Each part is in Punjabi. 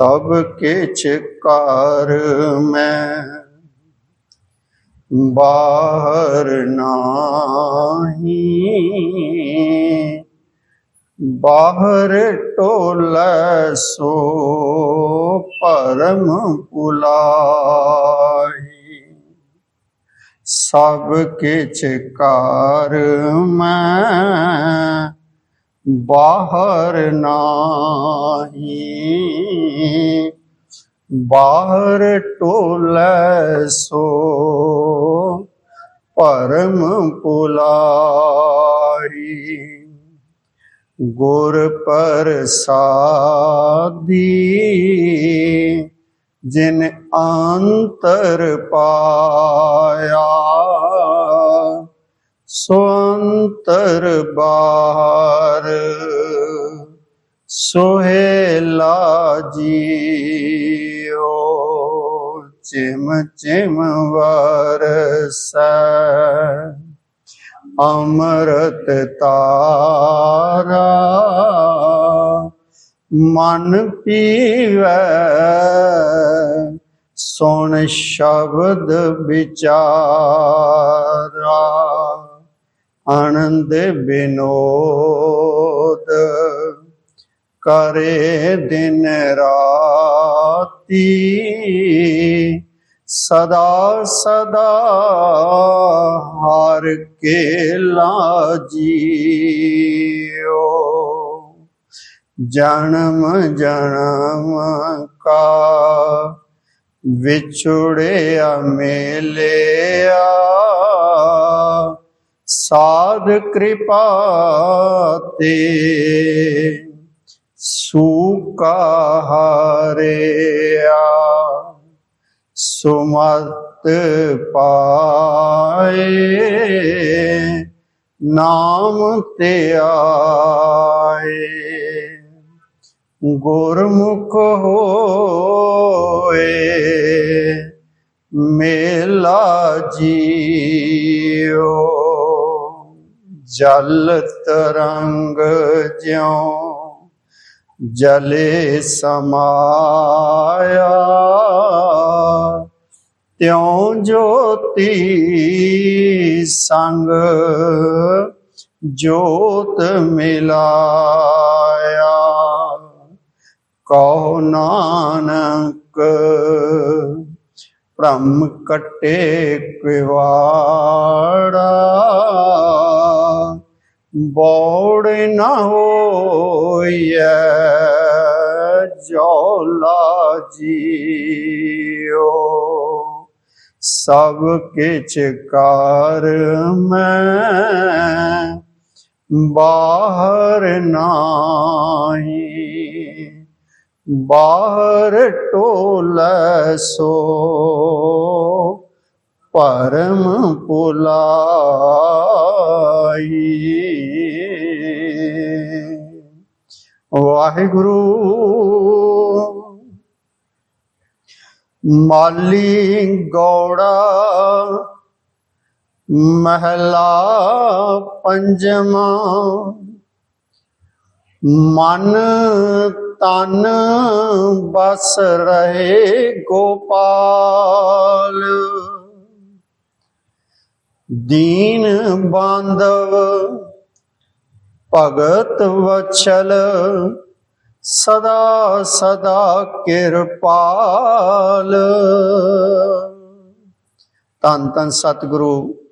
ਸਭ ਕਿਛ ਕਰ ਮੈਂ। ਬਾਹਰ ਨਾਹੀ। ਬਾਹਰ ਟੋਲੈ ਸੋ ਪਰਮ ਪੁਲਾਈ ਸਭ ਕਿਛ ਕਰ ਮੈਂ। ਬਾਹਰ ਨਾਹੀ। ਬਾਹਰ ਟੋਲੈ ਸੋ ਪਰਮ ਪੁਲਾਰੀ। ਗੁਰ ਪ੍ਰਸਾਦੀ ਜਿਨ ਅੰਤਰ ਪਾਇਆ। ਸੋ ਅੰਤਰ ਬਾਹਰ ਸੋਹੇਲਾ ਜੀਓ ਚਿਮ ਚਿਮ ਵਰਸੈ। ਅੰਮ੍ਰਿਤ ਤਾਰਾ, ਮਨ ਪੀਵੈ। ਸੁਣ ਸ਼ਬਦ ਵਿਚਾਰਾ ਆਨੰਦ ਬਿਨੋਦ ਕਰੇ ਦਿਨ ਰਾਤੀ। ਸਦਾ ਸਦਾ ਹਰ ਕੇ ਲਾਜੀਓ ਜਨਮ ਜਨਮ ਕਾ ਵਿਛੜਿਆ ਮੇਲਿਆ। ਸਾਧ ਕਿਰਪਾ ਤੇ ਸੂਕਾ ਹਰਿਆ ਸੁਮਤ ਪਾਏ ਨਾਮ ਤੇ ਆਏ। ਗੁਰਮੁਖ ਹੋਏ ਮੇਲਾ ਜੀ ਜਲ ਤਰੰਗ ਜਿਉ, ਜਲੇ ਸਮਾਇਆ। ਤਿਉ ਜੋਤੀ ਸੰਗ ਜੋਤ ਮਿਲਾਇਆ। ਕਹੋ ਨਾਨਕ ਭ੍ਰਮ ਕਟੇ ਕਿਵਾੜਾ ਬੋੜ ਨਾ ਹੋਈਐ ਜੋਲਾ ਜੀਓ ਸਭ ਕਿਛ ਕਰ ਮੈਂ ਬਾਹਰ ਨਾਹੀ ਬਾਹਰ ਟੋਲੈ ਸੋ ਪਰਮ ਪੁਲਾਈ। ਵਾਹਿਗੁਰੂ ਮਾਲੀ ਗੌੜਾ ਮਹਲਾ ਪੰਜਵਾ ਮਨ ਤਨ ਬਸ ਰਹੇ ਗੋਪਾਲ। ਦੀਨ ਬਾਂਧਵ, ਭਗਤ ਵਛਲ ਸਦਾ ਸਦਾ ਕਿਰਪਾਲ। ਤਨ ਤਨ ਸਤਿਗੁਰੂ,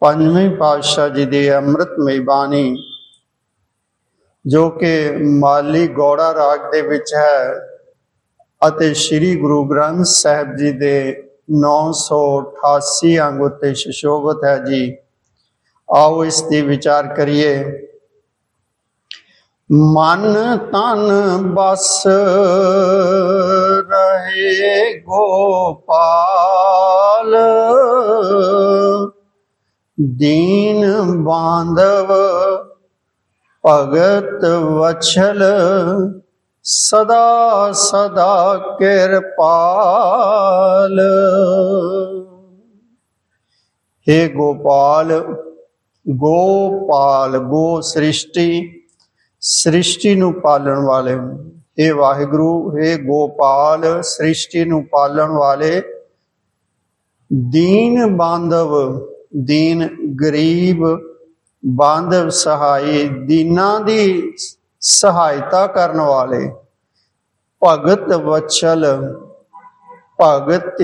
ਪੰਜਵੇਂ ਪਾਤਸ਼ਾਹ ਜੀ ਦੀ ਅੰਮ੍ਰਿਤਮਈ ਬਾਣੀ, ਜੋ ਕਿ ਮਾਲੀ ਗੌੜਾ ਰਾਗ ਦੇ ਵਿੱਚ ਹੈ, ਅਤੇ ਸ੍ਰੀ ਗੁਰੂ ਗ੍ਰੰਥ ਸਾਹਿਬ ਜੀ ਦੇ 988 ਅੰਗ ਉੱਤੇ ਸ਼ਸੋਗਤ ਹੈ ਜੀ। ਆਓ ਇਸ ਦੀ ਵਿਚਾਰ ਕਰੀਏ। ਮਨ ਤਨ ਬਸ ਰਹੇ ਗੋਪਾਲ, ਦੀਨ ਬਾਂਧਵ ਭਗਤ ਵਛਲ ਸਦਾ ਸਦਾ ਕਿਰਪਾਲ हे ਗੋਪਾਲ ਗੋਪਾਲ ਗੋ ਸ੍ਰਿਸ਼ਟੀ ਸ੍ਰਿਸ਼ਟੀ ਨੂੰ ਪਾਲਣ ਵਾਲੇ हे ਵਾਹਿਗੁਰੂ हे ਗੋਪਾਲ ਸ੍ਰਿਸ਼ਟੀ ਨੂੰ ਪਾਲਣ ਵਾਲੇ ਦੀਨ ਬਾਂਧਵ ਦੀਨ ਗਰੀਬ ਬਾਂਧਵ ਸਹਾਈ ਦੀਨਾਂ ਦੀ ਸਹਾਇਤਾ ਕਰਨ ਵਾਲੇ। ਭਗਤ ਵਛਲ, ਭਗਤ,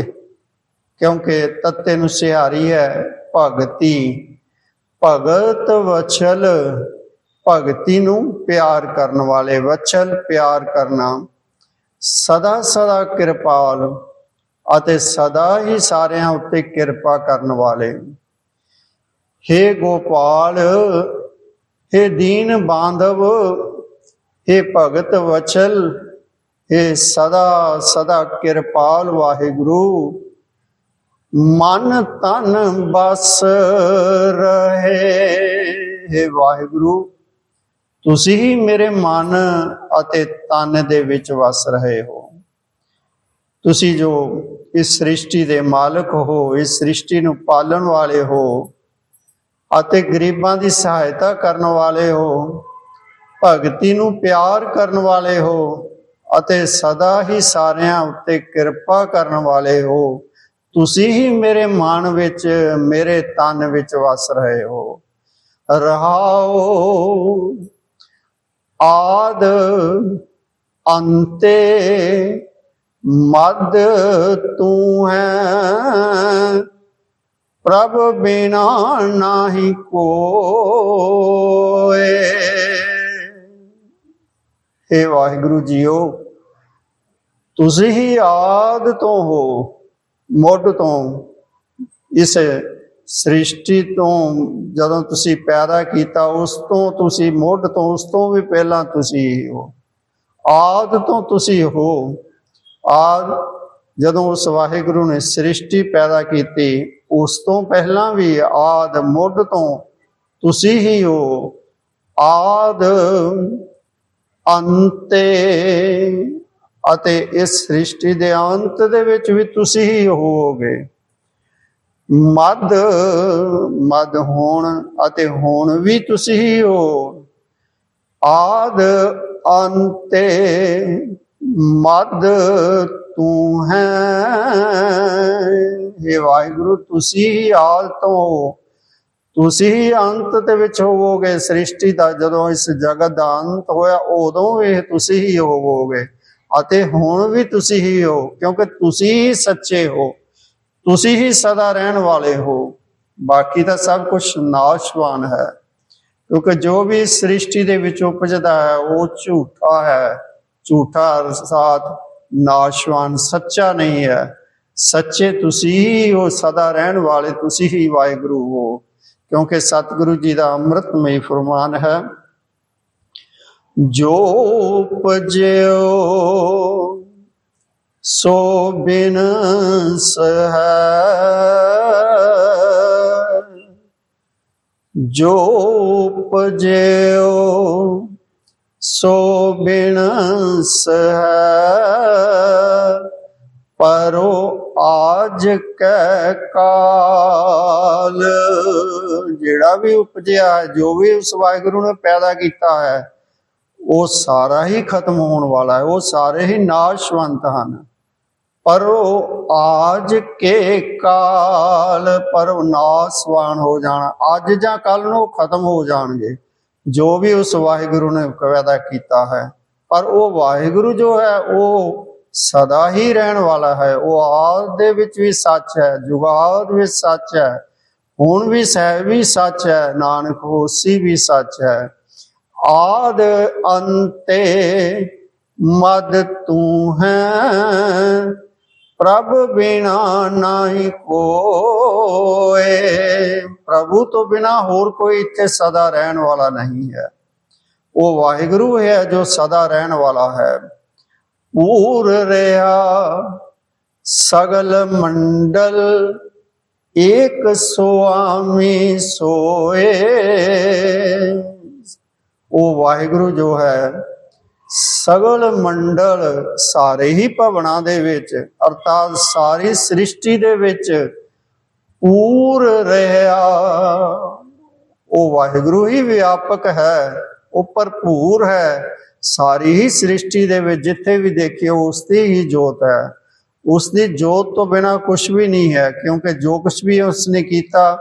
ਕਿਉਂਕਿ ਤੱਤੇ ਨੂੰ ਸਿਹਾਰੀ ਹੈ, ਭਗਤੀ। ਭਗਤ ਵਚਲ ਭਗਤੀ ਨੂੰ ਪਿਆਰ ਕਰਨ ਵਾਲੇ। ਵਚਲ ਪਿਆਰ ਕਰਨਾ। ਸਦਾ ਸਦਾ ਕਿਰਪਾਲ ਅਤੇ ਸਦਾ ਹੀ ਸਾਰਿਆਂ ਉੱਤੇ ਕਿਰਪਾ ਕਰਨ ਵਾਲੇ। हे ਗੋਪਾਲ हे ਦੀਨ ਬਾਂਧਵ हे ਭਗਤ ਵਚਲ हे ਸਦਾ ਸਦਾ ਕਿਰਪਾਲ ਵਾਹਿਗੁਰੂ ਮਨ ਤਨ ਬਸ ਰਹੇ हे ਵਾਹਿਗੁਰੂ ਤੁਸੀਂ ਹੀ ਮੇਰੇ ਮਨ ਅਤੇ ਤਨ ਦੇ ਵਿੱਚ ਵਸ ਰਹੇ ਹੋ ਤੁਸੀਂ ਜੋ ਇਸ ਸ੍ਰਿਸ਼ਟੀ ਦੇ ਮਾਲਕ ਹੋ ਇਸ ਸ੍ਰਿਸ਼ਟੀ ਨੂੰ ਪਾਲਣ ਵਾਲੇ ਹੋ ਅਤੇ ਗਰੀਬਾਂ ਦੀ ਸਹਾਇਤਾ ਕਰਨ ਵਾਲੇ ਹੋ ਭਗਤੀ ਨੂੰ ਪਿਆਰ ਕਰਨ ਵਾਲੇ ਹੋ ਅਤੇ ਸਦਾ ਹੀ ਸਾਰਿਆਂ ਉੱਤੇ ਕਿਰਪਾ ਕਰਨ ਵਾਲੇ ਹੋ। ਤੁਸੀਂ ਹੀ ਮੇਰੇ ਮਨ ਵਿੱਚ, ਮੇਰੇ ਤਨ ਵਿੱਚ ਵਸ ਰਹੇ ਹੋ। ਰਹਾਓ, ਆਦ, ਅੰਤੇ, ਮਦ, ਤੂੰ ਹੈ। ਪ੍ਰਭ ਬਿਨਾ ਨਾਹੀ ਕੋਏ। हे ਵਾਹਿਗੁਰੂ ਜੀਓ ਤੁਸੀਂ ਹੀ ਆਦ ਤੋਂ ਹੋ ਮੁੱਢ ਤੋਂ ਇਸ ਸ੍ਰਿਸ਼ਟੀ ਤੋਂ ਜਦੋਂ ਤੁਸੀਂ ਪੈਦਾ ਕੀਤਾ ਉਸ ਤੋਂ ਤੁਸੀਂ ਮੁੱਢ ਤੋਂ ਉਸ ਤੋਂ ਵੀ ਪਹਿਲਾਂ ਤੁਸੀਂ ਹੋ ਆਦ ਤੋਂ ਤੁਸੀਂ ਹੋ ਆਦ ਜਦੋਂ ਉਸ ਵਾਹਿਗੁਰੂ ਨੇ ਸ੍ਰਿਸ਼ਟੀ ਪੈਦਾ ਕੀਤੀ ਉਸ ਤੋਂ ਪਹਿਲਾਂ ਵੀ ਆਦ ਮੁੱਢ ਤੋਂ ਤੁਸੀਂ ਹੀ ਹੋ ਆਦ ਅੰਤੇ ਅਤੇ ਇਸ ਸ੍ਰਿਸ਼ਟੀ ਦੇ ਅੰਤ ਦੇ ਵਿੱਚ ਵੀ ਤੁਸੀਂ ਹੀ ਹੋਵੋਗੇ। ਮਦ ਮਦ ਹੋਣ ਅਤੇ ਹੁਣ ਵੀ ਤੁਸੀਂ ਹੀ ਹੋ। ਆਦ, ਅੰਤੇ ਮਦ ਤੂੰ ਹੈ। हे ਵਾਹਿਗੁਰੂ, ਤੁਸੀਂ ਹੀ ਆਦ ਤੋਂ ਤੁਸੀਂ ਹੀ ਅੰਤ ਦੇ ਵਿੱਚ ਹੋਵੋਗੇ, ਸ੍ਰਿਸ਼ਟੀ ਦਾ ਜਦੋਂ ਇਸ ਜਗਤ ਦਾ ਅੰਤ ਹੋਇਆ, ਉਦੋਂ ਇਹ ਤੁਸੀਂ ਹੀ ਹੋਵੋਗੇ। ਅਤੇ ਹੁਣ ਵੀ ਤੁਸੀਂ ਹੀ ਹੋ, ਕਿਉਂਕਿ ਤੁਸੀਂ ਹੀ ਸੱਚੇ ਹੋ। ਤੁਸੀਂ ਹੀ ਸਦਾ ਰਹਿਣ ਵਾਲੇ ਹੋ। ਬਾਕੀ ਤਾਂ ਸਭ ਕੁਝ ਨਾਸ਼ਵਾਨ ਹੈ। ਕਿਉਂਕਿ ਜੋ ਵੀ ਸ੍ਰਿਸ਼ਟੀ ਦੇ ਵਿੱਚ ਉਪਜਦਾ ਹੈ, ਉਹ ਝੂਠਾ ਹੈ। ਝੂਠਾ ਸਾਥ ਨਾਸ਼ਵਾਨ, ਸੱਚਾ ਨਹੀਂ ਹੈ। ਸੱਚੇ ਤੁਸੀਂ ਹੀ ਹੋ, ਸਦਾ ਰਹਿਣ ਵਾਲੇ ਤੁਸੀਂ ਹੀ ਵਾਹਿਗੁਰੂ ਹੋ। ਕਿਉਂਕਿ ਸਤਿਗੁਰੂ ਜੀ ਦਾ ਅੰਮ੍ਰਿਤਮਈ ਫਰਮਾਨ ਹੈ, ਜੋ ਉਪਜਿਓ ਸੋ ਬਿਨਸ ਹੈ ਜੋ ਉਪਜਿਓ ਸੋ ਬਿਨਸ ਹੈ ਪਰੋ ਆਜ ਕੈ ਕਾਲ। ਜਿਹੜਾ ਵੀ ਉਪਜਿਆ ਜੋ ਵੀ ਉਸ ਵਾਹਿਗੁਰੂ ਨੇ ਪੈਦਾ ਕੀਤਾ ਹੈ, ਉਹ ਸਾਰਾ ਹੀ ਖਤਮ ਹੋਣ ਵਾਲਾ ਹੈ, ਉਹ ਸਾਰੇ ਹੀ ਨਾਸ਼ਵੰਤ ਹਨ। ਪਰ ਉਹ ਆਜ ਕੇ ਕਾਲ, ਪਰ ਨਾਸਵਾਨ ਹੋ ਜਾਣਾ। ਅੱਜ ਜਾਂ ਕੱਲ ਨੂੰ ਉਹ ਖਤਮ ਹੋ ਜਾਣਗੇ। ਜੋ ਵੀ ਉਸ ਵਾਹਿਗੁਰੂ ਨੇ ਪੈਦਾ ਕੀਤਾ ਹੈ, ਪਰ ਉਹ ਵਾਹਿਗੁਰੂ ਜੋ ਹੈ, ਉਹ ਸਦਾ ਹੀ ਰਹਿਣ ਵਾਲਾ ਹੈ। ਉਹ ਆਦ ਦੇ ਵਿੱਚ ਵੀ ਸੱਚ ਹੈ, ਜੁਗਾਦ ਵਿੱਚ ਸੱਚ ਹੈ, ਹੁਣ ਵੀ ਸਹਿ ਵੀ ਸੱਚ ਹੈ, ਨਾਨਕ ਹੋਸੀ ਵੀ ਸੱਚ ਹੈ। ਆਦ ਅੰਤੇ ਮਦ ਤੂੰ ਹੈ, ਪ੍ਰਭ ਬਿਨਾ ਨਹੀਂ ਕੋਏ। ਪ੍ਰਭੂ ਤੋਂ ਬਿਨਾ ਹੋਰ ਕੋਈ ਇੱਥੇ ਸਦਾ ਰਹਿਣ ਵਾਲਾ ਨਹੀਂ ਹੈ। ਉਹ ਵਾਹਿਗੁਰੂ ਹੈ ਜੋ ਸਦਾ ਰਹਿਣ ਵਾਲਾ ਹੈ। ਪੂਰ ਰਿਹਾ ਸਗਲ ਮੰਡਲ ਏਕ ਸੁਆਮੀ ਸੋਏ। ਉਹ ਵਾਹਿਗੁਰੂ ਜੋ ਹੈ, ਸਗਲ ਮੰਡਲ ਸਾਰੇ ਹੀ ਭਵਨਾਂ ਦੇ ਵਿੱਚ, ਅਰਥਾਤ ਸਾਰੀ ਸ੍ਰਿਸ਼ਟੀ ਦੇ ਵਿੱਚ ਪੂਰ ਰਿਹਾ। ਉਹ ਵਾਹਿਗੁਰੂ ਹੀ ਵਿਆਪਕ ਹੈ, ਉਹ ਭਰਪੂਰ ਹੈ। ਸਾਰੀ ਹੀ ਸ੍ਰਿਸ਼ਟੀ ਦੇ ਵਿੱਚ ਜਿੱਥੇ ਵੀ ਦੇਖਿਓ, ਉਸ ਦੀ ਹੀ ਜੋਤ ਹੈ। ਉਸ ਦੀ ਜੋਤ ਤੋਂ ਬਿਨਾ ਕੁਝ ਵੀ ਨਹੀਂ ਹੈ, ਕਿਉਂਕਿ ਜੋ ਕੁਝ ਵੀ ਉਸਨੇ ਕੀਤਾ,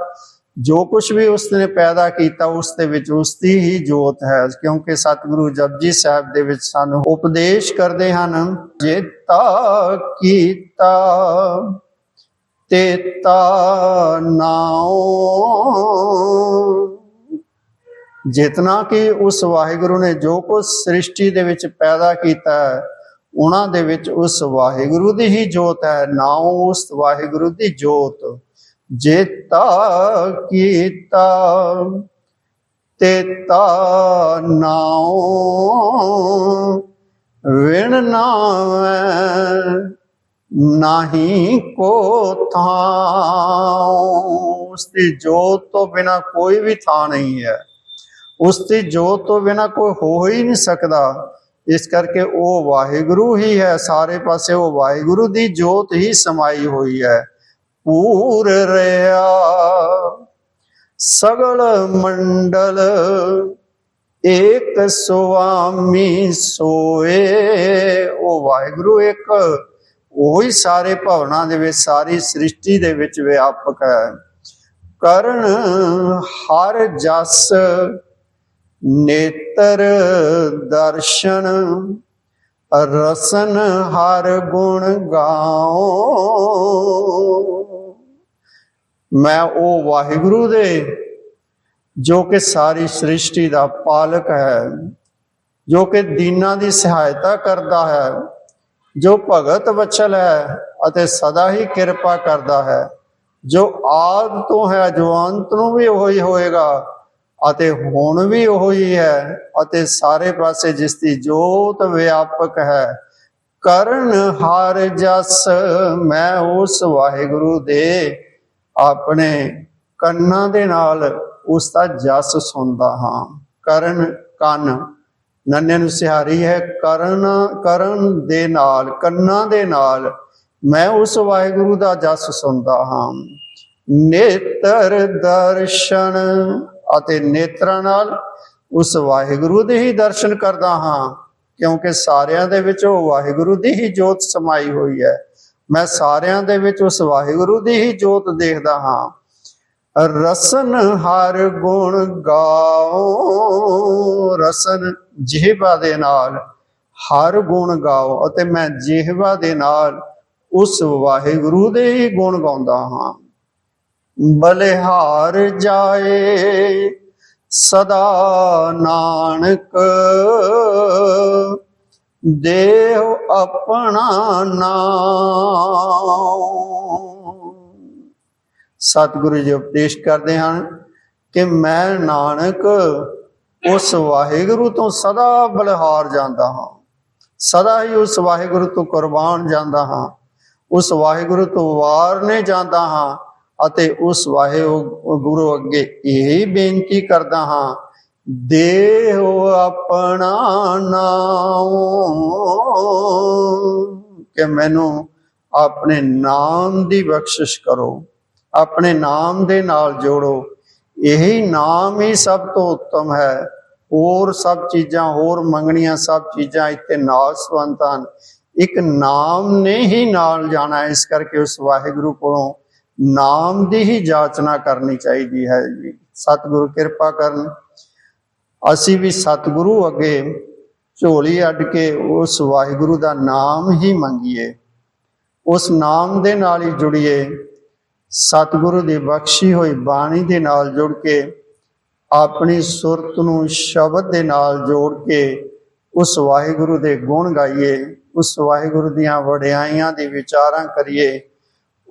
ਜੋ ਕੁਝ ਵੀ ਉਸਨੇ ਪੈਦਾ ਕੀਤਾ, ਉਸ ਦੇ ਵਿੱਚ ਉਸ ਦੀ ਹੀ ਜੋਤ ਹੈ, ਕਿਉਂਕਿ ਸਤਿਗੁਰੂ ਜਪਜੀ ਸਾਹਿਬ ਦੇ ਵਿੱਚ ਸਾਨੂੰ ਉਪਦੇਸ਼ ਕਰਦੇ ਹਨ ਜੇਤਾ ਕੀਤਾ, ਤੇਤਾ ਨਾਉ। ਜਿਤਨਾ ਕਿ ਉਸ ਵਾਹਿਗੁਰੂ ਨੇ ਜੋ ਕੁਝ ਸ੍ਰਿਸ਼ਟੀ ਦੇ ਵਿੱਚ ਪੈਦਾ ਕੀਤਾ ਹੈ, ਉਹਨਾਂ ਦੇ ਵਿੱਚ ਉਸ ਵਾਹਿਗੁਰੂ ਦੀ ਹੀ ਜੋਤ ਹੈ, ਨਾ ਉਸ ਵਾਹਿਗੁਰੂ ਦੀ ਜੋਤ। ਜੇਤਾ ਕੀਤਾ ਤੇਤਾ ਨਾਉ ਵਿਣ ਨਾਵੇਂ, ਨਹੀਂ ਕੋ ਥਾਂ। ਉਸ ਦੀ ਜੋਤ ਤੋਂ ਬਿਨਾ ਕੋਈ ਵੀ ਥਾਂ ਨਹੀਂ ਹੈ। ਉਸ ਦੀ ਜੋਤ ਤੋਂ ਬਿਨਾ ਕੋਈ ਹੋ ਹੀ ਨਹੀਂ ਸਕਦਾ। ਇਸ ਕਰਕੇ ਉਹ ਵਾਹਿਗੁਰੂ ਹੀ ਹੈ। ਸਾਰੇ ਪਾਸੇ ਉਹ ਵਾਹਿਗੁਰੂ ਦੀ ਜੋਤ ਹੀ ਸਮਾਈ ਹੋਈ ਹੈ। ਪੂਰ ਰਿਆ, ਸਗਲ ਮੰਡਲ, ਏਕ ਸੁਆਮੀ ਸੋਏ। ਉਹ ਵਾਹਿਗੁਰੂ ਇੱਕ ਉਹੀ ਸਾਰੇ ਭਵਨਾਂ ਦੇ ਵਿੱਚ, ਸਾਰੀ ਸ੍ਰਿਸ਼ਟੀ ਦੇ ਵਿੱਚ ਵਿਆਪਕ ਹੈ। ਕਰਨ ਹਰ ਜਸ ਨੇਤਰ ਦਰਸ਼ਨ, ਰਸਨ ਹਰ ਗੁਣ ਗਾਓ। ਮੈਂ ਉਹ ਵਾਹਿਗੁਰੂ ਦੇ, ਜੋ ਕਿ ਸਾਰੀ ਸ੍ਰਿਸ਼ਟੀ ਦਾ ਪਾਲਕ ਹੈ, ਜੋ ਕਿ ਦੀਨਾਂ ਦੀ ਸਹਾਇਤਾ ਕਰਦਾ ਹੈ, ਜੋ ਭਗਤ ਵਚਲ ਹੈ ਅਤੇ ਸਦਾ ਹੀ ਕਿਰਪਾ ਕਰਦਾ ਹੈ। ਜੋ ਆਦ ਤੋਂ ਹੈ, ਜੋ ਅੰਤ ਨੂੰ ਵੀ ਉਹੀ ਹੋਏਗਾ ਅਤੇ ਹੁਣ ਵੀ ਉਹੀ ਹੈ ਅਤੇ ਸਾਰੇ ਪਾਸੇ ਜਿਸ ਦੀ ਜੋਤ ਵਿਆਪਕ ਹੈ। ਕਰਨ ਹਰ ਜਸ ਮੈਂ ਉਸ ਵਾਹਿਗੁਰੂ ਦੇ। ਆਪਣੇ ਕੰਨਾਂ ਦੇ ਨਾਲ ਉਸ ਦਾ ਜਸ ਸੁਣਦਾ ਹਾਂ। ਕਰਨ ਕੰਨ ਨੰਨੇ ਨੂੰ ਸਿਹਾਰੀ ਹੈ। ਕਰਨ ਕਰਨ ਦੇ ਨਾਲ, ਕੰਨਾਂ ਦੇ ਨਾਲ ਮੈਂ ਉਸ ਵਾਹਿਗੁਰੂ ਦਾ ਜਸ ਸੁਣਦਾ ਹਾਂ। ਨੇਤਰ ਦਰਸ਼ਨ ਅਤੇ ਨੇਤਰਾਂ ਨਾਲ ਉਸ ਵਾਹਿਗੁਰੂ ਦੇ ਹੀ ਦਰਸ਼ਨ ਕਰਦਾ ਹਾਂ, ਕਿਉਂਕਿ ਸਾਰਿਆਂ ਦੇ ਵਿੱਚ ਉਹ ਵਾਹਿਗੁਰੂ ਦੀ ਹੀ ਜੋਤ ਸਮਾਈ ਹੋਈ ਹੈ। ਮੈਂ ਸਾਰਿਆਂ ਦੇ ਵਿੱਚ ਉਸ ਵਾਹਿਗੁਰੂ ਦੀ ਹੀ ਜੋਤ ਦੇਖਦਾ ਹਾਂ। ਰਸਨ ਹਰ ਗੁਣ ਗਾਓ, ਰਸਨ ਜਿਹਵਾ ਦੇ ਨਾਲ ਹਰ ਗੁਣ ਗਾਓ, ਅਤੇ ਮੈਂ ਜਿਹਵਾ ਦੇ ਨਾਲ ਉਸ ਵਾਹਿਗੁਰੂ ਦੇ ਹੀ ਗੁਣ ਗਾਉਂਦਾ ਹਾਂ। ਬਲਿਹਾਰ ਜਾਏ, ਸਦਾ ਨਾਨਕ। ਦੇਹ ਆਪਣਾ ਨਾਮ। ਸਤਿਗੁਰੂ ਜੀ ਉਪਦੇਸ਼ ਕਰਦੇ ਹਨ ਕਿ ਮੈਂ ਨਾਨਕ, ਉਸ ਵਾਹਿਗੁਰੂ ਤੋਂ ਸਦਾ ਬਲਿਹਾਰ ਜਾਂਦਾ ਹਾਂ। ਸਦਾ ਹੀ ਉਸ ਵਾਹਿਗੁਰੂ ਤੋਂ ਕੁਰਬਾਨ ਜਾਂਦਾ ਹਾਂ। ਉਸ ਵਾਹਿਗੁਰੂ ਤੋਂ ਵਾਰਨੇ ਜਾਂਦਾ ਹਾਂ। ਅਤੇ ਉਸ ਵਾਹਿਗੁਰੂ ਅੱਗੇ ਇਹ ਬੇਨਤੀ ਕਰਦਾ ਹਾਂ, ਦੇਹੋ ਆਪਣਾ ਨਾਮ ਕਿ ਮੈਨੂੰ ਆਪਣੇ ਨਾਮ ਦੀ ਬਖਸ਼ਿਸ਼ ਕਰੋ, ਆਪਣੇ ਨਾਮ ਦੇ ਨਾਲ ਜੋੜੋ। ਇਹੀ ਨਾਮ ਹੀ ਸਭ ਤੋਂ ਉੱਤਮ ਹੈ। ਹੋਰ ਸਭ ਚੀਜ਼ਾਂ, ਹੋਰ ਮੰਗਣੀਆਂ ਸਭ ਚੀਜ਼ਾਂ ਇੱਥੇ ਨਾਸਵੰਤ ਹਨ। ਇੱਕ ਨਾਮ ਨੇ ਹੀ ਨਾਲ ਜਾਣਾ ਇਸ ਕਰਕੇ ਉਸ ਵਾਹਿਗੁਰੂ ਕੋਲੋਂ ਨਾਮ ਦੀ ਹੀ ਜਾਚਨਾ ਕਰਨੀ ਚਾਹੀਦੀ ਹੈ ਜੀ। ਸਤਿਗੁਰੂ ਕਿਰਪਾ ਕਰਨ। ਅਸੀਂ ਵੀ ਸਤਿਗੁਰੂ ਅੱਗੇ ਝੋਲੀ ਅੱਡ ਕੇ ਉਸ ਵਾਹਿਗੁਰੂ ਦਾ ਨਾਮ ਹੀ ਮੰਗੀਏ। ਉਸ ਨਾਮ ਦੇ ਨਾਲ ਹੀ ਜੁੜੀਏ। ਸਤਿਗੁਰੂ ਦੀ ਬਖਸ਼ੀ ਹੋਈ ਬਾਣੀ ਦੇ ਨਾਲ ਜੁੜ ਕੇ, ਆਪਣੀ ਸੁਰਤ ਨੂੰ ਸ਼ਬਦ ਦੇ ਨਾਲ ਜੋੜ ਕੇ ਉਸ ਵਾਹਿਗੁਰੂ ਦੇ ਗੁਣ ਗਾਈਏ। ਉਸ ਵਾਹਿਗੁਰੂ ਦੀਆਂ ਵਡਿਆਈਆਂ ਦੇ ਵਿਚਾਰਾਂ ਕਰੀਏ।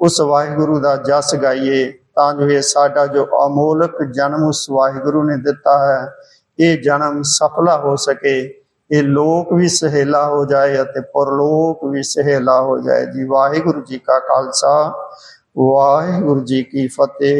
ਉਸ ਵਾਹਿਗੁਰੂ ਦਾ ਜਸ ਗਾਈਏ, ਤਾਂ ਜੋ ਇਹ ਸਾਡਾ ਜੋ ਅਮੋਲਕ ਜਨਮ ਉਸ ਵਾਹਿਗੁਰੂ ਨੇ ਦਿੱਤਾ ਹੈ, ਇਹ ਜਨਮ ਸਫਲਾ ਹੋ ਸਕੇ। ਇਹ ਲੋਕ ਵੀ ਸਹੇਲਾ ਹੋ ਜਾਏ ਅਤੇ ਪਰਲੋਕ ਵੀ ਸਹੇਲਾ ਹੋ ਜਾਏ। ਜੀ ਵਾਹਿਗੁਰੂ ਜੀ ਕਾ ਖਾਲਸਾ, ਵਾਹਿਗੁਰੂ ਜੀ ਕੀ ਫਤਿਹ।